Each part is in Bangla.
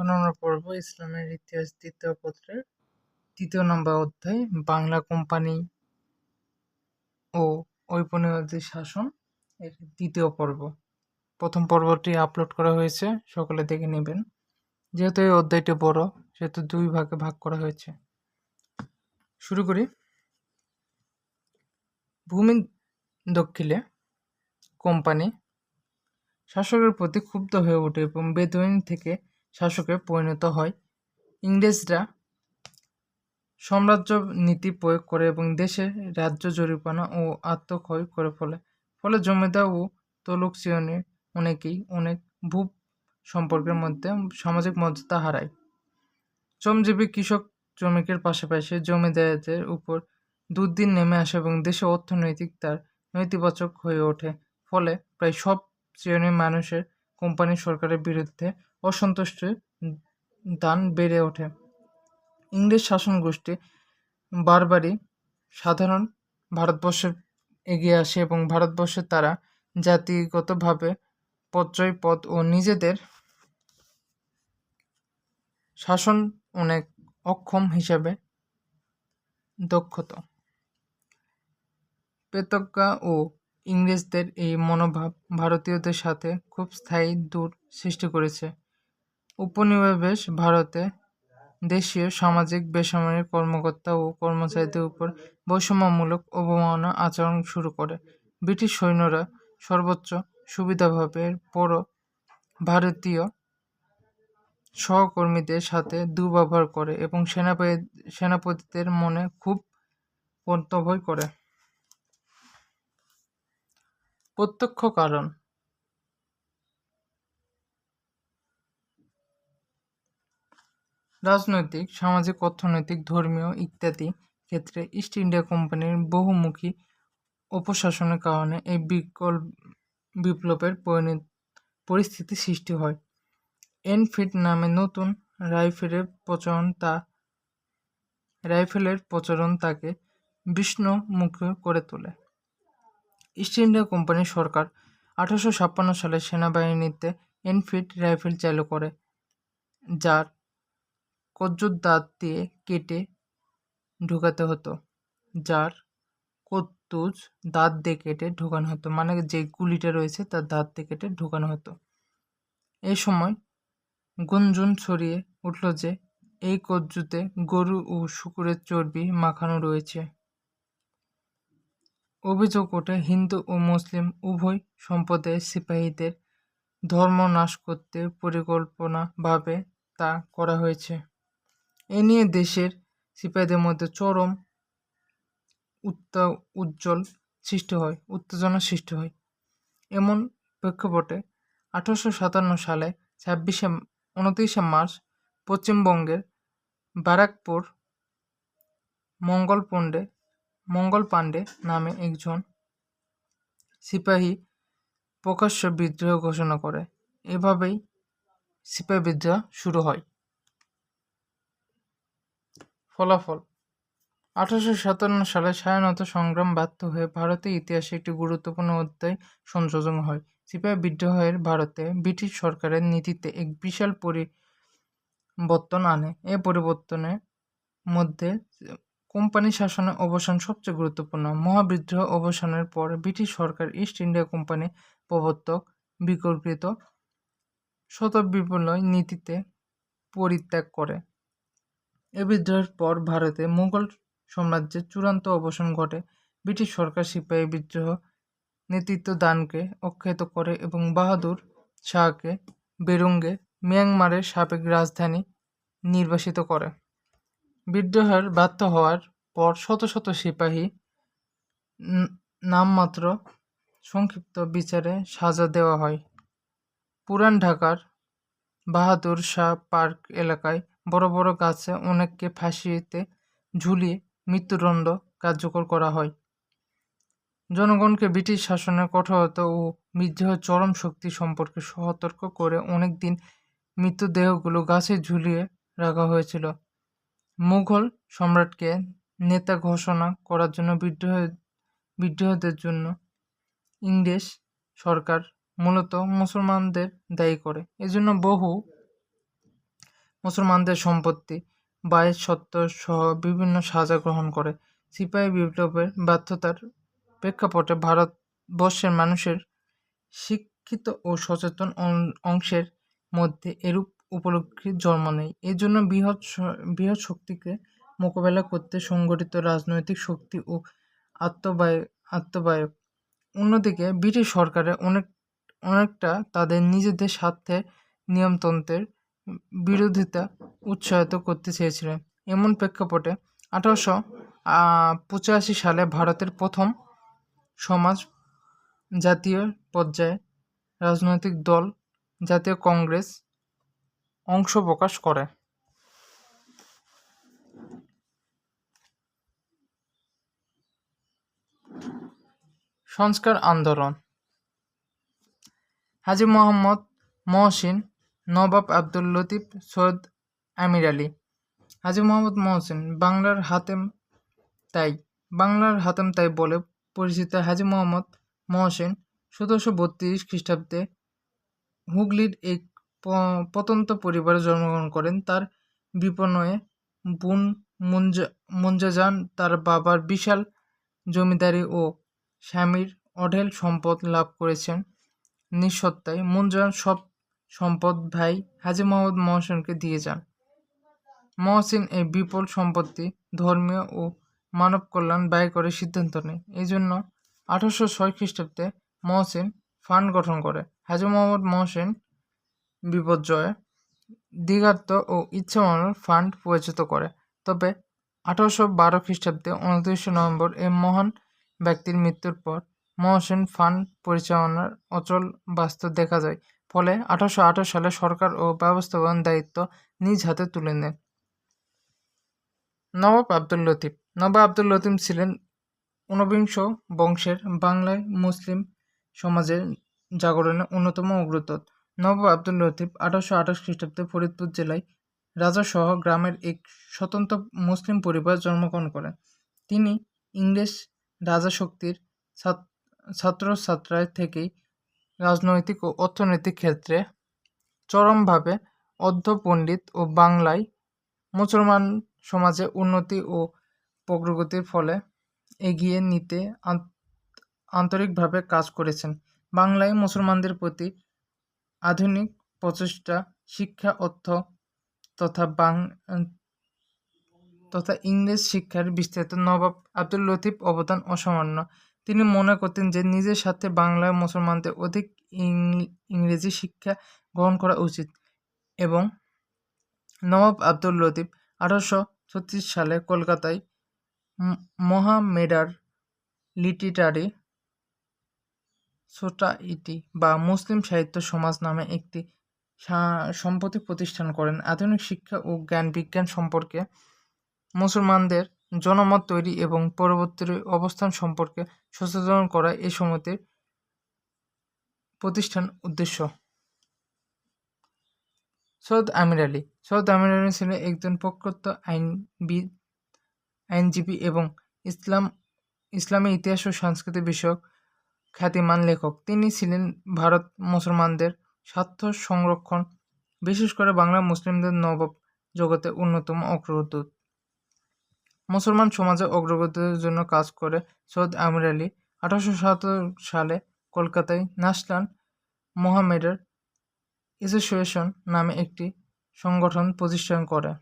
এখন আমরা পড়ব ইসলামের ইতিহাস দ্বিতীয় পত্রের তৃতীয় নম্বর অধ্যায়, বাংলা কোম্পানি ও ঔপনিবেশিক শাসন এর দ্বিতীয় পর্ব। প্রথম পর্বটি আপলোড করা হয়েছে, সকলে দেখে নেবেন। যেহেতু এই অধ্যায়টি বড়, সেহেতু দুই ভাগে ভাগ করা হয়েছে। শুরু করি। ভূমি দক্ষিণে কোম্পানি শাসকের প্রতি ক্ষুব্ধ হয়ে ওঠে এবং বেদুইন থেকে শাসকে পরিণত হয়। ইংরেজরা সাম্রাজ্য নীতি প্রয়োগ করে এবং দেশে রাজ্য জরিপানা ও আত্মক্ষয় করে ফলে। ফলে জমিদার ও তলুক শ্রেণি অনেকেই অনেক ভূ সম্পর্কের মধ্যে সামাজিক মর্যাদা হারায়। শ্রমজীবী কৃষক শ্রমিকের পাশাপাশি জমিদারদের উপর দুর্দিন নেমে আসে এবং দেশে অর্থনৈতিক তার নৈতিবাচক হয়ে ওঠে। ফলে প্রায় সব শ্রেণির মানুষের কোম্পানি সরকারের বিরুদ্ধে অসন্তুষ্টির দান বেড়ে ওঠে। ইংরেজ শাসন গোষ্ঠী বারবারই সাধারণ ভারতবর্ষে এগিয়ে আসে এবং ভারতবর্ষে তারা জাতিগতভাবে পদ ও নিজেদের শাসন অনেক অক্ষম হিসাবে দক্ষতা। পেতজ্ঞা ও ইংরেজদের এই মনোভাব ভারতীয়দের সাথে খুব স্থায়ী দূর সৃষ্টি করেছে। উপনিবেশ ভারতে দেশীয় সামাজিক বেসামরিক কর্মকর্তা ও কর্মচারীদের উপর বৈষম্যমূলক অবমাননা আচরণ শুরু করে। ব্রিটিশ সৈন্যরা সর্বোচ্চ সুবিধাভাবে পর ভারতীয় সহকর্মীদের সাথে দুর্ব্যবহার করে এবং সেনাপতি, সেনাপতিদের মনে খুব কর্তব্যই করে। প্রত্যক্ষ কারণ রাজনৈতিক, সামাজিক, অর্থনৈতিক, ধর্মীয় ইত্যাদি ক্ষেত্রে ইস্ট ইন্ডিয়া কোম্পানির বহুমুখী অপশাসনের কারণে এই বিকল্প বিপ্লবের পরিণত পরিস্থিতি সৃষ্টি হয়। এনফিল্ড নামে নতুন রাইফেলের প্রচলন তা, রাইফেলের প্রচলন তাকে বিষ্ণুমুখী করে তোলে। ইস্ট ইন্ডিয়া কোম্পানির সরকার আঠারোশো ছাপ্পান্ন সালে সেনাবাহিনীতে এনফিল্ড রাইফেল চালু করে, যার কজ্জুর দাঁত দিয়ে কেটে ঢুকাতে হতো, যার কত্তুজ দাঁত দিয়ে কেটে ঢোকানো হতো মানে যে গুলিটা রয়েছে তার দাঁত দিয়ে কেটে ঢোকানো হতো। এই সময় গুঞ্জন ছড়িয়ে উঠল যে, এই কজ্জুতে গরু ও শুকুরের চর্বি মাখানো রয়েছে। অভিযোগ ওঠে, হিন্দু ও মুসলিম উভয় সম্প্রদায়ের সিপাহীদের ধর্ম নাশ করতে পরিকল্পনাভাবে তা করা হয়েছে। এ নিয়ে দেশের সিপাহীদের মধ্যে চরম উত্তা, উজ্জ্বল সৃষ্টি হয়, উত্তেজনা সৃষ্টি হয়। এমন প্রেক্ষাপটে আঠারোশো সাতান্ন সালে ছাব্বিশে, উনত্রিশে মার্চ পশ্চিমবঙ্গের ব্যারাকপুর মঙ্গল পণ্ডে মঙ্গল পাণ্ডে নামে একজন সিপাহী প্রকাশ্য বিদ্রোহ ঘোষণা করে। এভাবেই সিপাহী বিদ্রোহ শুরু হয়। ফলাফল। আঠারোশো সাতান্ন সালে স্বাধীনতা সংগ্রাম ব্যর্থ হয়ে ভারতের ইতিহাসে একটি গুরুত্বপূর্ণ অধ্যায় সংযোজন হয়। সিপাহী বিদ্রোহের ভারতে ব্রিটিশ সরকারের নীতিতে এক বিশাল পরিবর্তন আনে। এ পরিবর্তনের মধ্যে কোম্পানি শাসনের অবসান সবচেয়ে গুরুত্বপূর্ণ। মহাবিদ্রোহ অবসানের পর ব্রিটিশ সরকার ইস্ট ইন্ডিয়া কোম্পানি প্রবর্তক বিকল্পিত শতবিপ্লয় নীতিতে পরিত্যাগ করে। এ বিদ্রোহের পর ভারতে মুঘল সাম্রাজ্যের চূড়ান্ত অবসান ঘটে। ব্রিটিশ সরকার সিপাহী বিদ্রোহ নেতৃত্ব দানকে অক্ষত করে এবং বাহাদুর শাহকে বেরুঙ্গে মিয়ানমারের সাবেক রাজধানী নির্বাসিত করে। বিদ্রোহের ব্যর্থ হওয়ার পর শত শত সিপাহী নামমাত্র সংক্ষিপ্ত বিচারে সাজা দেওয়া হয়। পুরান ঢাকার বাহাদুর শাহ পার্ক এলাকায় বড় বড় গাছে অনেককে ফাঁসিতে ঝুলিয়ে মৃত্যুদণ্ড কার্যকর করা হয়। জনগণকে ব্রিটিশ শাসনের কঠোরতা ও বিদ্রোহের চরম শক্তি সম্পর্কে সতর্ক করে অনেক দিন মৃতদেহগুলো গাছে ঝুলিয়ে রাখা হয়েছিল। মুঘল সম্রাটকে নেতা ঘোষণা করার জন্য বিদ্রোহ, বিদ্রোহদের জন্য ইংরেজ সরকার মূলত মুসলমানদের দায়ী করে। এজন্য বহু মুসলমানদের সম্পত্তি। বায়ের সত্ত্ব সহ বিভিন্ন সাজা গ্রহণ করে। সিপাহী বিপ্লবের ব্যর্থতার প্রেক্ষাপটে ভারতবর্ষের মানুষের শিক্ষিত ও সচেতন অংশের মধ্যে এরূপ উপলব্ধির জন্ম নেয়। এই জন্য বৃহৎ বৃহৎ শক্তিকে মোকাবেলা করতে সংগঠিত রাজনৈতিক শক্তি ও আত্মবায়, আত্মবায়ক। অন্যদিকে ব্রিটিশ সরকারের অনেক, অনেকটা তাদের নিজেদের স্বার্থে নিয়মতন্ত্রের বিরোধিতা উৎসাহিত করতে চেয়েছিলেন। এমন প্রেক্ষাপটে আঠারোশো পঁচাশি সালে ভারতের প্রথম সমাজ জাতীয় পর্যায়ে রাজনৈতিক দল, জাতীয় কংগ্রেস অংশ প্রকাশ করে। সংস্কার আন্দোলন। হাজী মোহাম্মদ মহসিন নবাব আব্দুল লতিফ সৈয়দ আমির আলী, হাজি মোহাম্মদ মহসিন, বাংলার হাতেম তাই, বাংলার হাতেম তাই বলে পরিচিত হাজি মোহাম্মদ মহসিন সতেরোশো বত্রিশ খ্রিস্টাব্দে হুগলির এক প- প্রত্যন্ত পরিবারে জন্মগ্রহণ করেন। তার বিপণয়ে বুন মুঞ্জা মুঞ্জাজান তার বাবার বিশাল জমিদারি ও স্বামীর অঢেল সম্পদ লাভ করেছেন নিঃসত্ত্বায়। মুঞ্জান সব সম্পদ ভাই হাজি মোহাম্মদ মহসিনকে দিয়ে যান। মহসিন এই বিপুল সম্পত্তি ধর্মীয় ও মানব কল্যাণ ব্যয় করে সিদ্ধান্ত নেয়। এই জন্য আঠারোশো ছয় খ্রিস্টাব্দে মহসিন ফান্ড গঠন করে। হাজি মোহাম্মদ মহসিন বিপর্যয়ে দিগার্ত ও ইচ্ছা ইচ্ছামরণ ফান্ড পরিচিত করে। তবে আঠারোশো বারো খ্রিস্টাব্দে উনত্রিশে নভেম্বর এই মহান ব্যক্তির মৃত্যুর পর মহসেন ফান্ড পরিচালনার অচল বাস্তব দেখা যায়। ফলে আঠারোশো আঠারো সালে সরকার ও ব্যবস্থাপন দায়িত্ব নিজ হাতে তুলে নেন নবাব আব্দুল লতিফ। নবাব আব্দুল লতিফ ছিলেন ঊনবিংশ বংশের বাংলায় মুসলিম সমাজের জাগরণে অন্যতম অগ্রদূত নবাব আব্দুল লতিফ আঠারোশো আঠাশ খ্রিস্টাব্দে ফরিদপুর জেলায় রাজাসহ গ্রামের এক স্বতন্ত্র মুসলিম পরিবার জন্মগ্রহণ করেন। তিনি ইংরেজ রাজা শক্তির ছাত্র ছাত্রছাত্রায় থেকেই রাজনৈতিক ও অর্থনৈতিক ক্ষেত্রে চরমভাবে অর্ধপণ্ডিত ও বাংলায় মুসলমান সমাজে উন্নতি ও প্রগ্রগতির ফলে এগিয়ে নিতে আন্ত- আন্তরিকভাবে কাজ করেছেন। বাংলায় মুসলমানদের প্রতি আধুনিক প্রচেষ্টা, শিক্ষা, অর্থ তথা বাং তথা ইংরেজ শিক্ষার বিস্তারিত নবাব আব্দুল লতিফ অবদান অসামান্য। তিনি মনে করতেন যে নিজের সাথে বাংলায় মুসলমানদের অধিক ইংরেজি শিক্ষা গ্রহণ করা উচিত এবং নবাব আব্দুল লতিফ আঠারোশো ছত্রিশ সালে কলকাতায় মহামেডার লিটারারি সোসাইটি বা মুসলিম সাহিত্য সমাজ নামে একটি সম্পত্তি প্রতিষ্ঠান করেন। আধুনিক শিক্ষা ও জ্ঞান বিজ্ঞান সম্পর্কে মুসলমানদের জনমত তৈরি এবং পরবর্তী অবস্থান সম্পর্কে সচেতন করা এই সমিতির প্রতিষ্ঠান উদ্দেশ্য। সৈয়দ আমির আলী। সৈয়দ আমির আলী ছিলেন একজন প্রখ্যাত আইনবিদ আইনজীবী এবং ইসলাম, ইসলামী ইতিহাস ও সংস্কৃতি বিষয়ক খ্যাতিমান লেখক। তিনি ছিলেন ভারত মুসলমানদের স্বার্থ সংরক্ষণ, বিশেষ করে বাংলা মুসলিমদের নবাব জগতে অন্যতম অগ্রদূত। মুসলমান সমাজে অগ্রগতির জন্য কাজ করে সৈয়দ আমির আলী। আঠারোশো সালে কলকাতায় ন্যাশনাল মোহামেডার অ্যাসোসিয়েশন নামে একটি সংগঠন প্রতিষ্ঠান করে।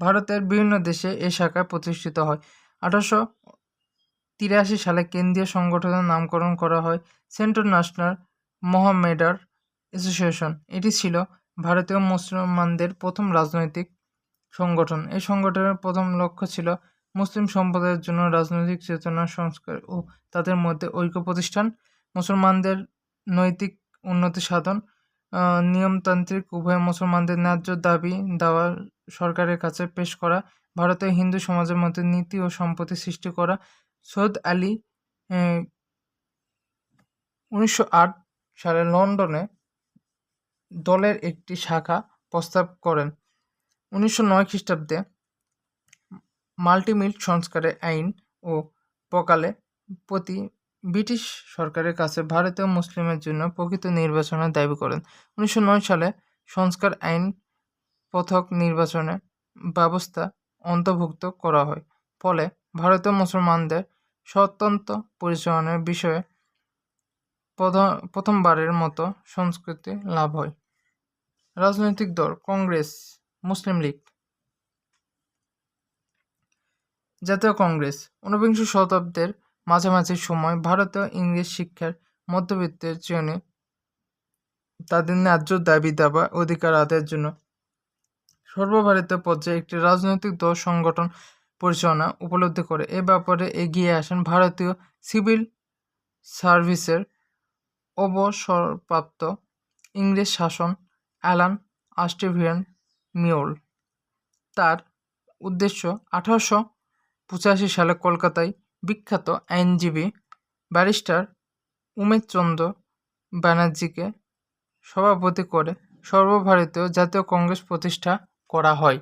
ভারতের বিভিন্ন দেশে এ শাখা প্রতিষ্ঠিত হয়। আঠারোশো তিরাশি সালে কেন্দ্রীয় সংগঠনের নামকরণ করা হয় সেন্ট্রাল ন্যাশনাল মোহামেডার অ্যাসোসিয়েশন এটি ছিল ভারতীয় মুসলমানদের প্রথম রাজনৈতিক সংগঠন। এই সংগঠনের প্রথম লক্ষ্য ছিল মুসলিম সম্প্রদায়ের জন্য রাজনৈতিক চেতনা, সংস্কার ও তাদের মধ্যে ঐক্য প্রতিষ্ঠান, মুসলমানদের নৈতিক উন্নতি সাধন নিয়মতান্ত্রিক উভয় মুসলমানদের ন্যায্য দাবি দেওয়া, সরকারের কাছে পেশ করা ভারতীয় হিন্দু সমাজের মধ্যে নীতি ও সম্পত্তি সৃষ্টি করা। সৈয়দ আলী উনিশশো আট সালে লন্ডনে দলের একটি শাখা প্রস্তাব করেন। উনিশশো নয় খ্রিস্টাব্দে মাল্টিমিল সংস্কারের আইন ও প্রকালে প্রতি ব্রিটিশ সরকারের কাছে ভারতীয় মুসলিমের জন্য প্রকৃত নির্বাচনের দাবি করেন। উনিশশো নয় সালে সংস্কার আইন পথক নির্বাচনের ব্যবস্থা অন্তর্ভুক্ত করা হয়। ফলে ভারতীয় মুসলমানদের স্বতন্ত্র পরিচালনার বিষয়ে প্রথমবারের মতো সংস্কৃতি লাভ হয়। রাজনৈতিক দল, কংগ্রেস মুসলিম লীগ। জাতীয় কংগ্রেস, ঊনবিংশ শতাব্দীর মাঝামাঝি সময় ভারতীয় ইংরেজ শিক্ষার মধ্যবিত্তের শ্রেণি তাদের ন্যায্য দাবি দাবা অধিকার আদায়ের জন্য সর্বভারতীয় পর্যায়ে একটি রাজনৈতিক দল সংগঠন পরিচালনা উপলব্ধি করে। এ ব্যাপারে এগিয়ে আসেন ভারতীয় সিভিল সার্ভিসের অবসরপ্রাপ্ত ইংরেজ শাসন অ্যালান আস্টিভিয়ান মিওল। তার উদ্দেশ্য আঠারোশো পঁচাশি সালে কলকাতায় বিখ্যাত আইনজীবী ব্যারিস্টার উমেশচন্দ্র ব্যানার্জিকে সভাপতি করে সর্বভারতীয় জাতীয় কংগ্রেস প্রতিষ্ঠা করা হয়।